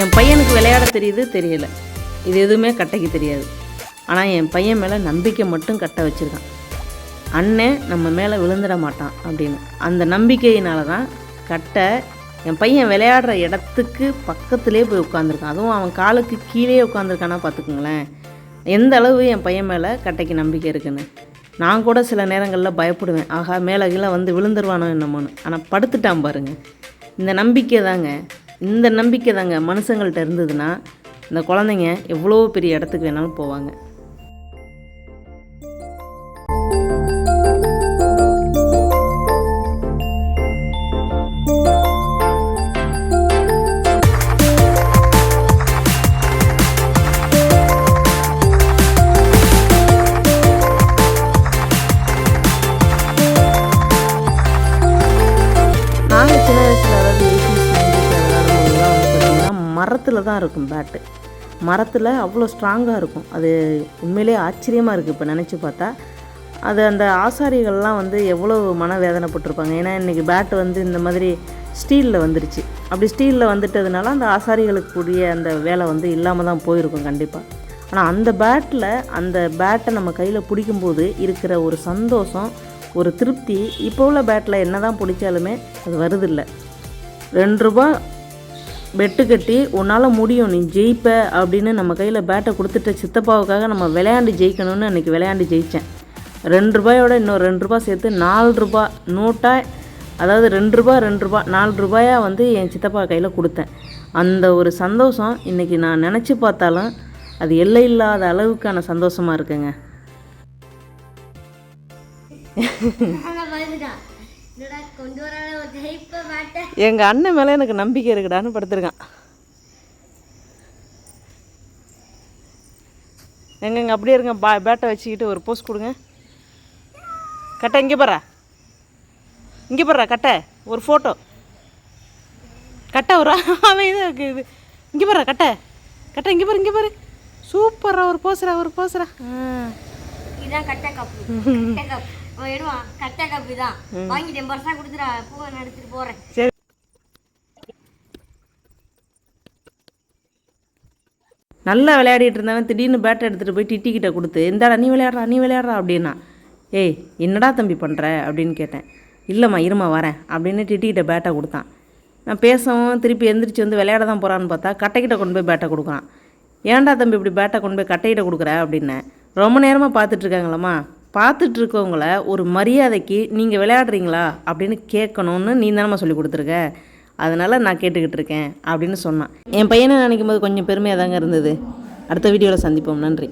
என் பையனுக்கு விளையாட தெரியுது தெரியல. இது எதுவுமே கட்டைக்கு தெரியாது. ஆனால் என் பையன் மேலே நம்பிக்கை மட்டும் கட்ட வச்சுருக்கான். அண்ணன் நம்ம மேலே விழுந்துட மாட்டான் அப்படின்னு. அந்த நம்பிக்கையினால தான் கட்டை என் பையன் விளையாடுற இடத்துக்கு பக்கத்துலேயே போய் உட்காந்துருக்கான் அதுவும் அவன் காலுக்கு கீழே உட்காந்துருக்கானா பார்த்துக்குங்களேன். எந்த அளவு என் பையன் மேலே கட்டைக்கு நம்பிக்கை இருக்குன்னு. நான் கூட சில நேரங்களில் பயப்படுவேன். ஆகா மேலே கீழே வந்து விழுந்துருவானோ என்னமோன்னு. ஆனால் படுத்துட்டான் பாருங்க. இந்த நம்பிக்கை தாங்க இந்த நம்பிக்கை தாங்க மனுஷங்கள்ட்ட இருந்ததுன்னா இந்த குழந்தைங்க எவ்வளோ பெரிய இடத்துக்கு வேணாலும் போவாங்க. மரத்தில் தான் இருக்கும் பேட்டு மரத்தில் அவ்வளோ ஸ்ட்ராங்காக இருக்கும். அது உண்மையிலே ஆச்சரியமாக இருக்குது இப்போ நினச்சி பார்த்தா. அது அந்த ஆசாரிகள்லாம் வந்து எவ்வளோ மனவேதனைப்பட்டிருப்பாங்க. ஏன்னா இன்றைக்கி பேட்டு வந்து இந்த மாதிரி ஸ்டீலில் வந்துருச்சு. அப்படி ஸ்டீலில் வந்துட்டதுனால அந்த ஆசாரிகளுக்கு கூடிய அந்த வேலை வந்து இல்லாமல் தான் போயிருக்கும் கண்டிப்பாக ஆனால் அந்த பேட்டில் அந்த பேட்டை நம்ம கையில் பிடிக்கும்போது இருக்கிற ஒரு சந்தோஷம் ஒரு திருப்தி இப்போ உள்ள பேட்டில் என்ன தான் பிடிச்சாலுமே அது வருதில்லை. ரெண்டு ரூபா பெட்டு கட்டி உன்னால் முடியும் நீ ஜெயிப்ப அப்படின்னு நம்ம கையில் பேட்டை கொடுத்துட்ட சித்தப்பாவுக்காக நம்ம விளையாண்டு ஜெயிக்கணும்னு அன்றைக்கி விளையாண்டு ஜெயித்தேன் ரெண்டு ரூபாயோட இன்னொரு ரெண்டு ரூபா சேர்த்து நாலு ரூபா நோட்டாக அதாவது ரெண்டு ரூபா ரெண்டு ரூபா நாலு ரூபாயாக வந்து என் சித்தப்பா கையில் கொடுத்தேன். அந்த ஒரு சந்தோஷம் இன்றைக்கி நான் நினச்சி பார்த்தாலும் அது எல்லை இல்லாத அளவுக்கான சந்தோஷமாக இருக்குங்க. எங்கள் அண்ணன் மேலே எனக்கு நம்பிக்கை இருக்குடான்னு படுத்திருக்கான். எங்கங்க அப்படியே இருங்க பா பேட்டை வச்சுக்கிட்டு ஒரு போஸ் கொடுங்க. கட்டை இங்கே பாரா. இங்கே பாரா கட்டை. ஒரு ஃபோட்டோ கட்டை ஒரு அவன் இது இது. இங்கே பாரா கட்டை. கட்டை இங்கே பாரு இங்கே பாரு. சூப்பரா ஒரு போசுறா ஒரு போசுறா இதான் கட்டை கப்பு. எடுவான் கட்டை கப்பு தான். வாங்கிட்டு எண்பது வருஷம் கொடுத்துடா பூவை நான் எடுத்துட்டு போறேன். சரி. நல்லா விளையாடிட்டு இருந்தவன் திடீர்னு பேட்டை எடுத்துகிட்டு போய் டிட்டிக்கிட்ட கொடுத்து இந்தாடா நீ விளையாடுறா நீ விளையாடுறா அப்படின்னா. ஏய் என்னடா தம்பி பண்ணுற அப்படின்னு கேட்டேன். இல்லைம்மா இருமா வரேன் அப்படின்னு டிட்டிக்கிட்ட பேட்டை கொடுத்தான். நான் பேசவும் திருப்பி எந்திரிச்சு வந்து விளையாட தான் போகிறான்னு பார்த்தா கட்டைக்கிட்ட கொண்டு போய் பேட்டை கொடுக்குறான். ஏன்டா தம்பி இப்படி பேட்டை கொண்டு போய் கட்டைக்கிட்ட கொடுக்குற? அப்படின்னேன். ரொம்ப நேரமாக பார்த்துட்ருக்காங்களம்மா பார்த்துட்டு இருக்கவங்கள ஒரு மரியாதைக்கு நீங்கள் விளையாடுறீங்களா அப்படின்னு கேட்கணும்னு நீ தானம்மா சொல்லி கொடுத்துருக்க. அதனால் நான் கேட்டுக்கிட்டு இருக்கேன் அப்படின்னு சொன்னான். என் பையனை நினைக்கும் போது கொஞ்சம் பெருமையாக தாங்க இருந்தது. அடுத்த வீடியோவில் சந்திப்போம். நன்றி.